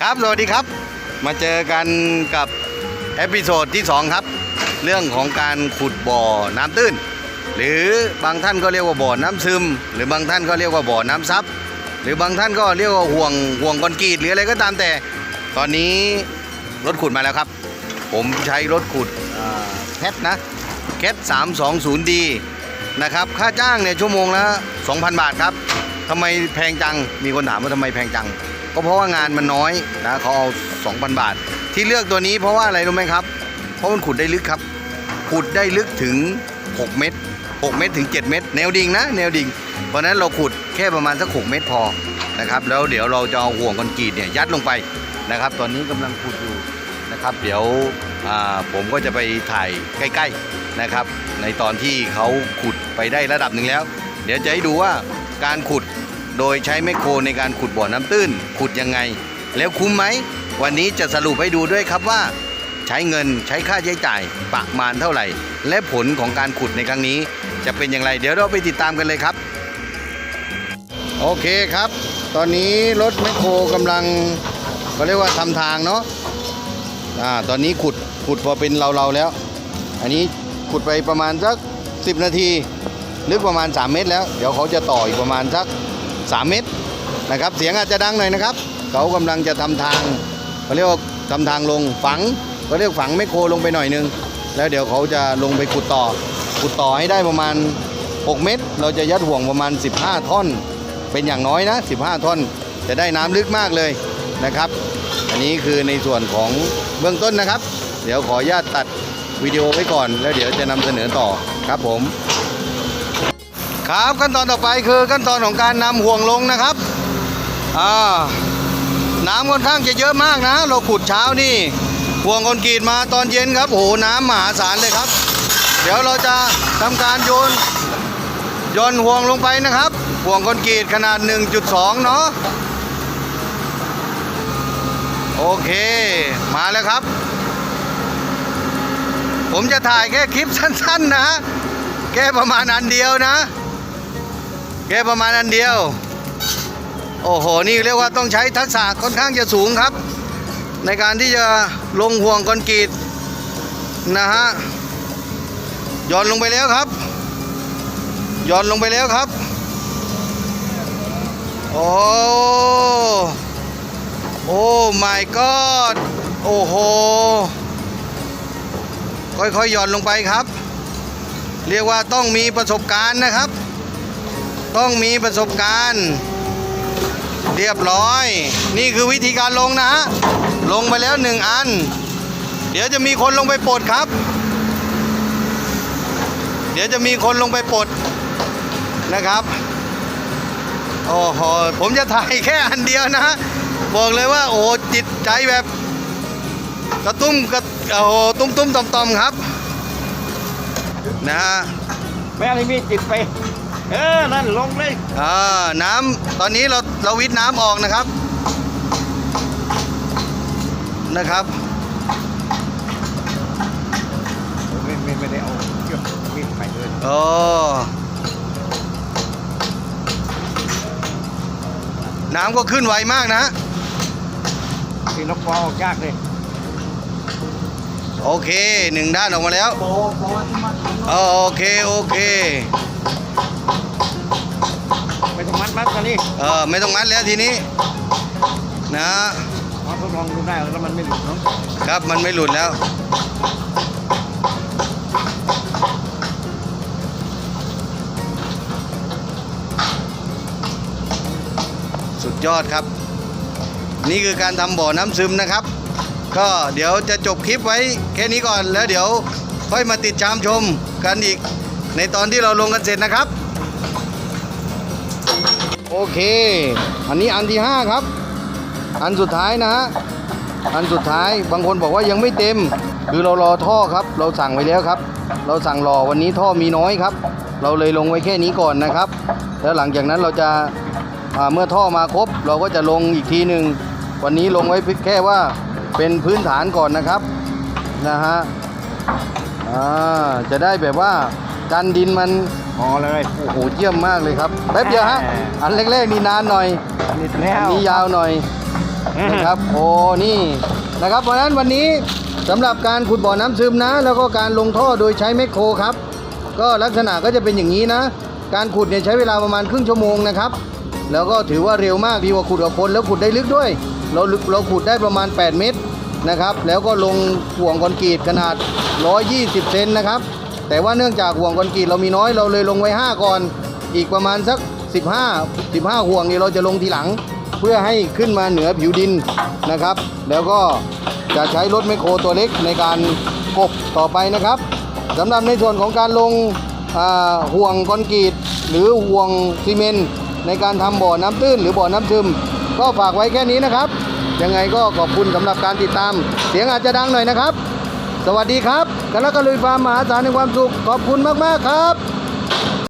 ครับ สวัสดีครับ มาเจอกันกับเอพิโซดที่ 2 ครับ เรื่องของการขุดบ่อน้ำตื้น หรือบางท่านก็เรียกว่าบ่อน้ำซึม หรือบางท่านก็เรียกว่าบ่อน้ำซับ หรือบางท่านก็เรียกว่าห่วงห่วงคอนกรีตหรืออะไรก็ตามแต่ ตอนนี้รถขุดมาแล้วครับ ผมใช้รถขุดแคทนะแคท 320D นะครับ ค่าจ้างเนี่ยชั่วโมงละ2,000 บาทครับทำไมแพงจัง มีคนถามว่าทำไมแพงจัง ก็เพราะว่างานมันน้อยนะเขาเอา2,000 บาท ที่เลือกตัวนี้เพราะว่าอะไรรู้ไหมครับ เพราะมันขุดได้ลึกครับ ขุดได้ลึกถึง 6 เมตร 6 เมตรถึง 7 เมตร แนวดิ่งนะ แนวดิ่ง เพราะนั้นเราขุดแค่ประมาณสัก 6 เมตรพอนะครับ แล้วเดี๋ยวเราจะเอาห่วงคอนกรีตเนี่ยยัดลงไปนะครับ ตอนนี้กำลังขุดอยู่นะครับ เดี๋ยวผมก็จะไปถ่ายใกล้ๆนะครับ ในตอนที่เขาขุดไปได้ระดับหนึ่งแล้ว เดี๋ยวจะให้ดูว่าการขุด โดยใช้แมคโครในการขุดบ่อน้ำตื้น ขุดยังไง แล้วคุ้มไหม วันนี้จะสรุปให้ดูด้วยครับว่า ใช้เงินใช้ค่าใช้จ่ายประมาณเท่าไหร่ และผลของการขุดในครั้งนี้ จะเป็นอย่างไร เดี๋ยวเราไปติดตามกันเลยครับ โอเคครับ ตอนนี้รถแมคโครกำลังเขาเรียกว่าทำทางเนาะอ่าตอนนี้ขุดขุดพอเป็นเราๆแล้ว อันนี้ขุดไปประมาณสัก 10 นาทีลึกประมาณ 3 เมตรแล้ว เดี๋ยวเขาจะต่ออีกประมาณสัก 3 เมตรนะครับ เสียงอาจจะดังหน่อยนะครับ เขากำลังจะทำทางเขาเรียกว่าทำทางลงฝังเขาเรียกฝังแมโครลงไปหน่อยนึง แล้วเดี๋ยวเขาจะลงไปขุดต่อขุดต่อให้ได้ประมาณ 6 เมตร เราจะยัดห่วงประมาณ 15 ท่อน เป็นอย่างน้อยนะ 15 ท่อน จะได้น้ำลึกมากเลยนะครับ อันนี้คือในส่วนของเบื้องต้นนะครับ เดี๋ยวขออนุญาตตัดวิดีโอไว้ก่อน แล้วเดี๋ยวจะนำเสนอต่อครับผม ครับขั้นตอนต่อไปคือขั้นตอนของการนำห่วงลงนะครับอ่าน้ำค่อนข้างจะเยอะมากนะ เราขุดเช้านี่ห่วงคอนกรีตมาตอนเย็นครับโอ้โหน้ำมหาศาลเลยครับ เดี๋ยวเราจะทำการโยนโยนห่วงลงไปนะครับห่วงคอนกรีตขนาด 1.2 เนาะโอเค มาแล้วครับ ผมจะถ่ายแค่คลิปสั้นๆนะแค่ประมาณอันเดียวนะ แค่ประมาณอันเดียว โอ้โห นี่เรียกว่าต้องใช้ทักษะค่อนข้างจะสูงครับ ในการที่จะลงห่วงคอนกรีตนะฮะย่อนลงไปแล้วครับย่อนลงไปแล้วครับ โอ้โอ้ my god โอ้โห ค่อยๆหย่อนลงไปครับ เรียกว่าต้องมีประสบการณ์นะครับ ต้องมีประสบการณ์ เรียบร้อย นี่คือวิธีการลงนะฮะลงไปแล้วหนึ่งอัน เดี๋ยวจะมีคนลงไปปลดครับ เดี๋ยวจะมีคนลงไปปลดนะครับโอ้โหผมจะถ่ายแค่อันเดียวนะ บอกเลยว่าโอ้จิตใจแบบกระตุ้มกระโอ้โตุ้มตุ้มต่อมต่อมครับ นะฮะแม่ไม่มีจิตไป เออ นั่นลงเลยอ่าน้ำตอนนี้เราเราวิทน้ำออกนะครับ นะครับไม่ไม่ไม่ได้เอาเชือกมีดไปเลยโอ้น้ำก็ขึ้นไวมากนะที่นกปอออกยากเลยโอเคหนึ่งด้านออกมาแล้วโปโปที่มันโอเค โอเคไปตรง มัดกันนี่เออไม่ต้องมัดแล้วทีนี้นะมาทดลองดูได้แล้วมันไม่หลุดเนาะครับมันไม่หลุดแล้วสุดยอดครับ นี่คือการทำบ่อน้ำซึมนะครับ ก็เดี๋ยวจะจบคลิปไว้แค่นี้ก่อนแล้วเดี๋ยวค่อยมาติดตามชมกันอีก ในตอนที่เราลงกันเสร็จนะครับ โอเค อันนี้อันที่ 5 ครับ อันสุดท้ายนะฮะ อันสุดท้ายบางคนบอกว่ายังไม่เต็ม คือเรารอท่อครับ เราสั่งไว้แล้วครับ เราสั่งรอวันนี้ท่อมีน้อยครับ เราเลยลงไว้แค่นี้ก่อนนะครับ แล้วหลังจากนั้นเราจะเมื่อท่อมาครบ เราก็จะลงอีกทีหนึ่งวันนี้ลงไว้แค่ว่าเป็นพื้นฐานก่อนนะครับนะฮะจะได้แบบว่ากันดินมัน พอเลย โอ้โหเยี่ยมมากเลยครับแป๊บเดียวฮะ อันแรกๆนี่นานหน่อยนิดแล้วอันนี้ยาวหน่อยนะครับ โอ้นี่นะครับ เพราะฉะนั้นวันนี้สำหรับการขุดบ่อน้ำซึมนะ แล้วก็การลงท่อโดยใช้แมคโครครับ ก็ลักษณะก็จะเป็นอย่างนี้นะ การขุดเนี่ยใช้เวลาประมาณครึ่งชั่วโมงนะครับ แล้วก็ถือว่าเร็วมากดีกว่าขุดกับคนแล้วขุดได้ลึกด้วย เราลึกเราขุดได้ประมาณ 8 เมตรนะครับ แล้วก็ลงห่วงคอนกรีตขนาด 120 เซนนะครับ แต่ว่าเนื่องจากห่วงคอนกรีตเรามีน้อยเราเลยลงไว้ 5ก่อน อีกประมาณสัก 15 15 ห่วงนี่เราจะลงทีหลัง เพื่อให้ขึ้นมาเหนือผิวดินนะครับ แล้วก็จะใช้รถแมโครตัวเล็กในการกบต่อไปนะครับสำหรับในส่วนของการลงห่วงคอนกรีตหรือห่วงซีเมนต์ในการทำบ่อน้ำตื้นหรือบ่อน้ำซึม ก็ฝากไว้แค่นี้นะครับ ยังไงก็ขอบคุณสำหรับการติดตาม เสียงอาจจะดังหน่อยนะครับ สวัสดีครับกันแล้วก็ลุยฟาร์มมหาสารในความสุขขอบคุณมาก ๆ ครับ